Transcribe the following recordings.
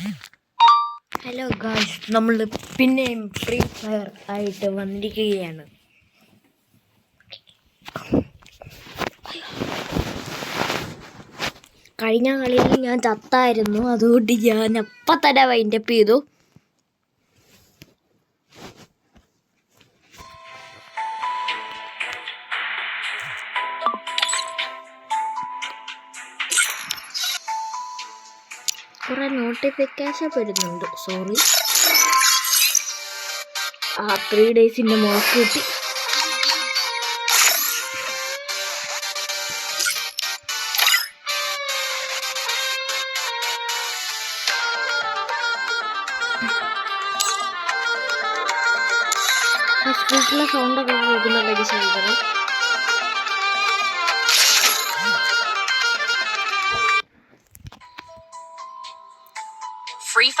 Hello guys നമ്മൾ പിന്നെയും free fire ആയിട്ട് വന്നിരിക്കുകയാണ്. കഴിഞ്ഞ കളിയിൽ ഞാൻ ചത്തായിരുന്നു. അതുകൊണ്ട് ഞാൻ അപ്പം തന്നെ വൈൻഡപ്പ് ചെയ്തു. കുറെ നോട്ടിഫിക്കേഷൻ വരുന്നുണ്ട് സോറി ആ ത്രീ ഡേയ്സിന്റെ മുളക്ക് കിട്ടി. സ്പീക്കറിലെ സൗണ്ടൊക്കെ കേൾക്കുന്നുണ്ടെങ്കിൽ ക്ഷമിക്കണം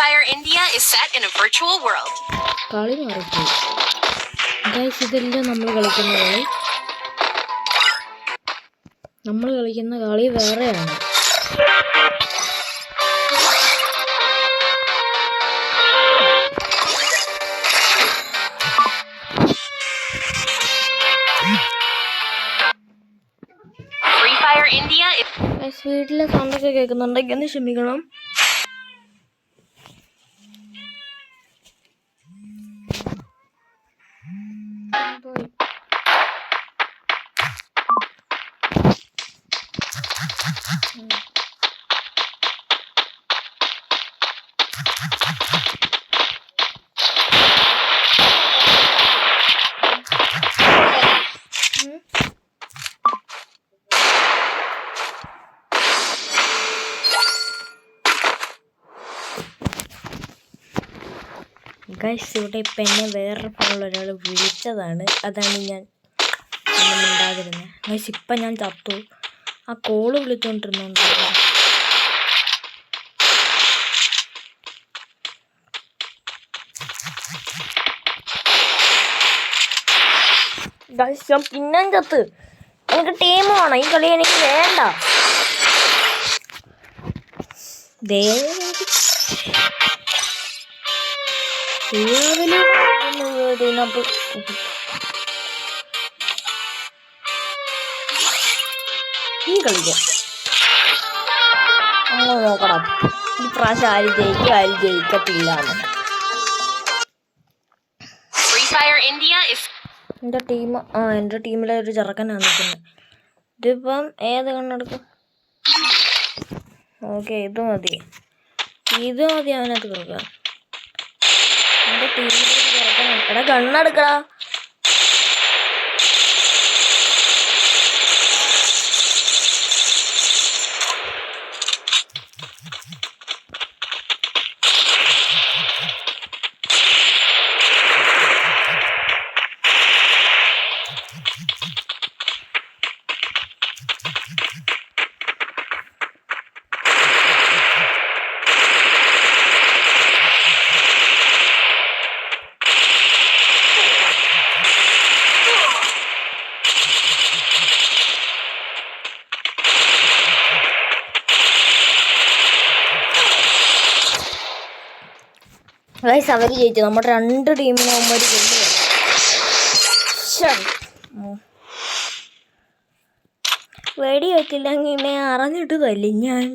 Free Fire India is set in a virtual world. കളി മാറിപ്പോയി. ഗൈസ് ഇതെല്ലാം നമ്മൾ കളിക്കുന്ന കളി നമ്മൾ കളിക്കുന്ന കളി വേറെയാണ്. Free Fire India is guys വീട്ടിലെ സൗണ്ടൊക്കെ കേൾക്കുന്നുണ്ടെങ്കിൽ ഒന്ന് ക്ഷമിക്കണം. ഗൈസ് ഇവിടെ ഇപ്പം എന്നെ വേറെ ഒരാൾ വിളിച്ചതാണ്. അതാണ് ഞാൻ ഉണ്ടാകുന്നത് ഗൈസ് ഇപ്പം ഞാൻ ചത്തു. ആ കോൾ വിളിച്ചോണ്ടിരുന്നോണ്ട് ഗൈസ് ഞാൻ പിന്നെയും ചത്ത് എനിക്ക് ടീം വേണം. ഈ കളി എനിക്ക് വേണ്ട. നീ കളിക്കാം. അങ്ങനെ നോക്കണം. ഈ പ്രാവശ്യം ആരും ജയിക്കും ആരും ജയിക്കത്തില്ല Free Fire India is എന്റെ ടീം ആ എന്റെ ടീമിലെ ഒരു ചെറുക്കനാണ് നിൽക്കുന്നത് ഇതിപ്പം ഏത് കണ്ണെടുക്കും? ഓക്കെ ഇത് മതി. ഇത് മതി അവനകത്ത് കൊടുക്കാം. എന്റെ ടീമിലെ ഒരു ചെറുക്കനാണ് എടാ കണ്ണെടുക്കടാ. ഗൈസ് അവർ ജയിച്ചു. നമ്മുടെ രണ്ട് ടീമിനും അവന്മാർ വെടി വെക്കില്ലെങ്കിൽ ഇന്നെ അറിഞ്ഞിട്ട് തല്ലി ഞാൻ.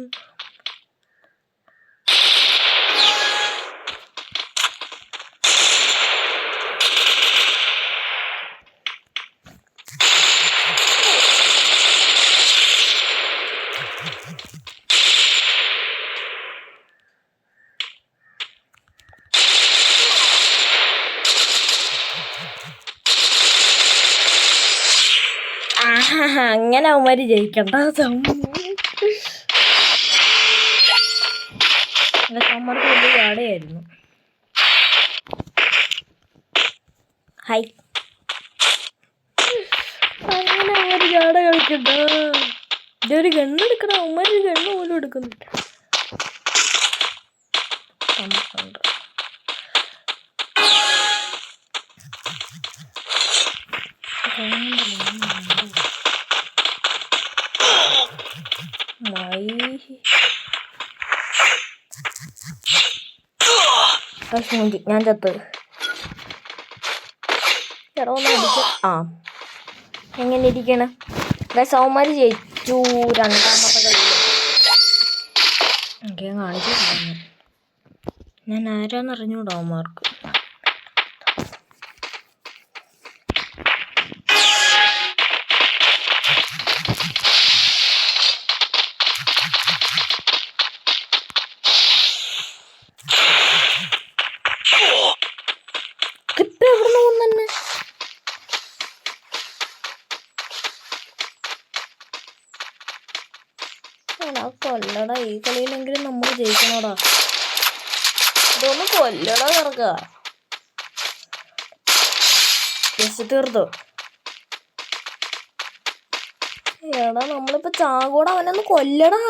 അങ്ങനെ അവന്മാര് ജയിക്കണ്ട അവന്മാർക്ക് വലിയ അങ്ങനെ അവന്മാര് ജാട കളിക്കണ്ട. ഇതൊരു ഗണ്ണെടുക്കണം അവന്മാര് ഗണ്ണ് പോലും എടുക്കുന്നില്ല. മുഞ്ചി ഞാൻ ചത്ത് ഒന്ന് അടിക്ക ആ എങ്ങനെ ഇരിക്കണ് സൗമാര് ജയിച്ചു. രണ്ടാമത്തെ കളിയിൽ എനിക്ക് കാണിച്ചു. ഞാൻ ആരാന്ന് അറിഞ്ഞൂടാ അവന്മാർക്ക്? എടാ കൊല്ലടാ ഈ കളിയിലെങ്കിലും നമ്മൾ ജയിക്കണോടാ. ഇതൊന്ന് കൊല്ലടാ ചെറുക്ക? ജസ്റ്റ് തീർത്തു. എടാ നമ്മളിപ്പോ ചാകോട അവനൊന്ന് കൊല്ലടാ.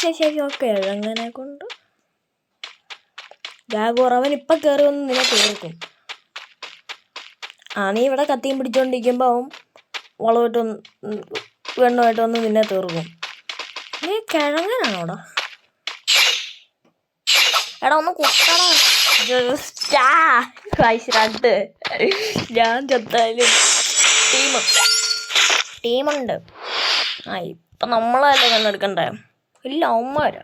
ശരി ശരി ഓക്കെ അങ്ങനെ കൊണ്ട്. ജാഗോർ അവൻ ഇപ്പൊ കയറി വന്ന് നിന്നെ തീർക്കും. ആ നീ ഇവിടെ കത്തിയും പിടിച്ചോണ്ടിരിക്കുമ്പോ അവൻ വളമായിട്ട് വെണ്ണമായിട്ട് വന്ന് നിന്നെ തീർക്കും. കിഴങ്ങനാണോടാ? എടാ ഒന്ന് കാശ് രണ്ട്. ഞാൻ ചത്താലും ടീം. ടീമുണ്ട്. ആ ഇപ്പൊ നമ്മളല്ലേ കണ്ടെടുക്കണ്ടേ ഇല്ല അവന്മാരാ.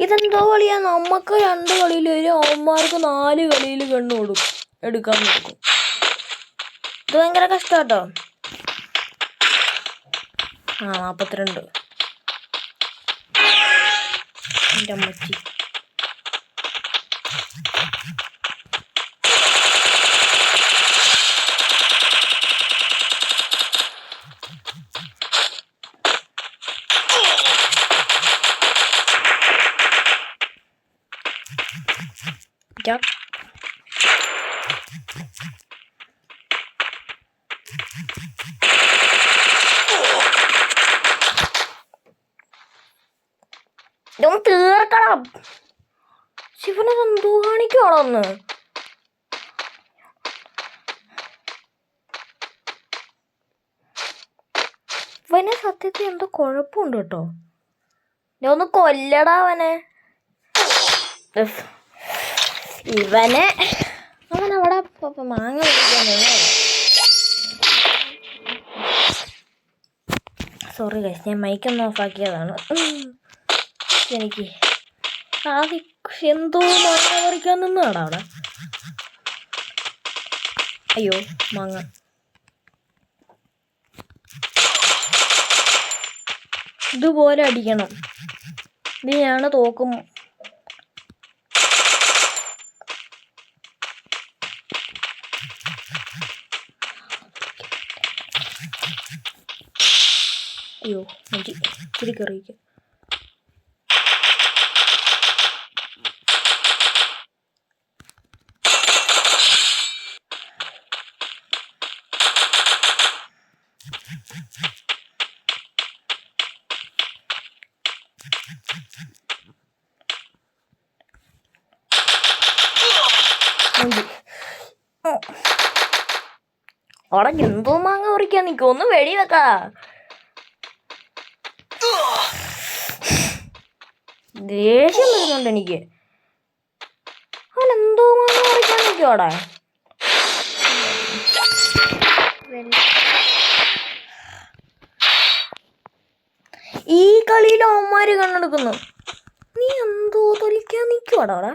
ഇതെന്തോ കളിയാ നമുക്ക് രണ്ട് കളിയിൽ വരും. അവന്മാർക്ക് നാല് കളിയിൽ കണ്ണു കൊടുക്കും. എടുക്കാൻ കൊടുക്കും. ഇത് ഭയങ്കര കഷ്ടാട്ടോ. ആ നാപ്പത്തിരണ്ട്. እንደምትይ Yep. ശിവനത് എന്തോ കാണിക്കുവാണോ ഒന്ന് വനെ സത്യത്തിൽ എന്തോ കുഴപ്പമുണ്ട് കേട്ടോ. ഞാൻ ഒന്ന് കൊല്ലടാ അവനെ. ഇവനെ. അവൻ അവിടെ മാങ്ങ സോറി ഗസ് ഞാൻ മൈക്കൊന്ന് ഓഫാക്കിയതാണ് എനിക്ക് ആദ്യം എന്തോ മാങ്ങ പറിക്കാൻ നിന്നാടാ അവിടെ. അയ്യോ മാങ്ങ. ഇതുപോലെ അടിക്കണം. ഇതിനാണ് തോക്കും. അയ്യോ എനിക്ക് ഇച്ചിരി അവിടെ എന്തോ മാങ്ങ പറിക്കാൻ നിൽക്കും ഒന്ന് വെടി വെക്കാ ദേഷ്യം വരുന്നുണ്ട് എനിക്ക്. അവൻ എന്തോ മാങ്ങ പറിക്കാൻ നിൽക്കും അവിടെ ഈ കളിയിൽ അവന്മാര് കണ്ണെടുക്കുന്നു. നീ എന്തോ തൊലിക്കാൻ നിൽക്കുവാടാ അവിടെ?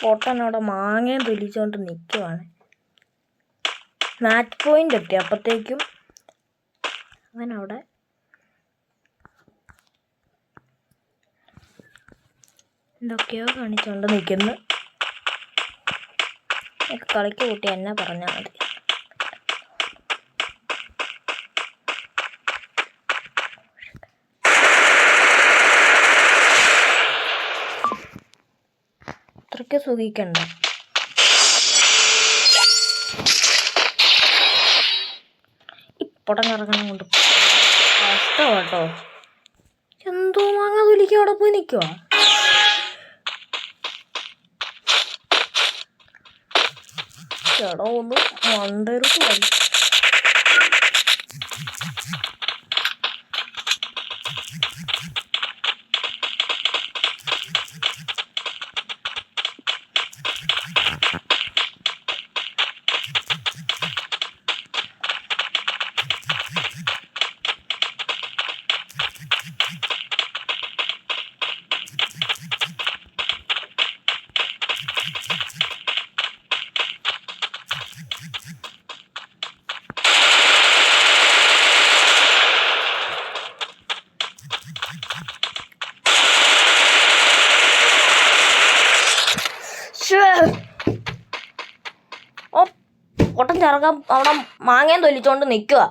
പൊട്ടൻ അവിടെ മാങ്ങയും തൊലിച്ചുകൊണ്ട് നിൽക്കുവാണ് മാച്ച് പോയിന്റ് എത്തി അപ്പത്തേക്കും അവൻ അവിടെ എന്തൊക്കെയോ കാണിച്ചുകൊണ്ട് നിൽക്കുന്നു കളിക്ക് കൂട്ടി എന്നെ പറഞ്ഞാൽ മതി. അത്രയ്ക്ക് സുഖിക്കണ്ട. ഈ പൊടം കറങ്ങണം കൊണ്ട് കേട്ടോ. എന്തോ മാങ്ങ തുലിക്ക് അവിടെ പോയി നിൽക്കുക ചേടോ ഒന്ന് മണ്ടരുത്ത് കളി ചെറുക്കാൻ അവിടെ മാങ്ങയും തൊലിച്ചോണ്ട് നിൽക്കുക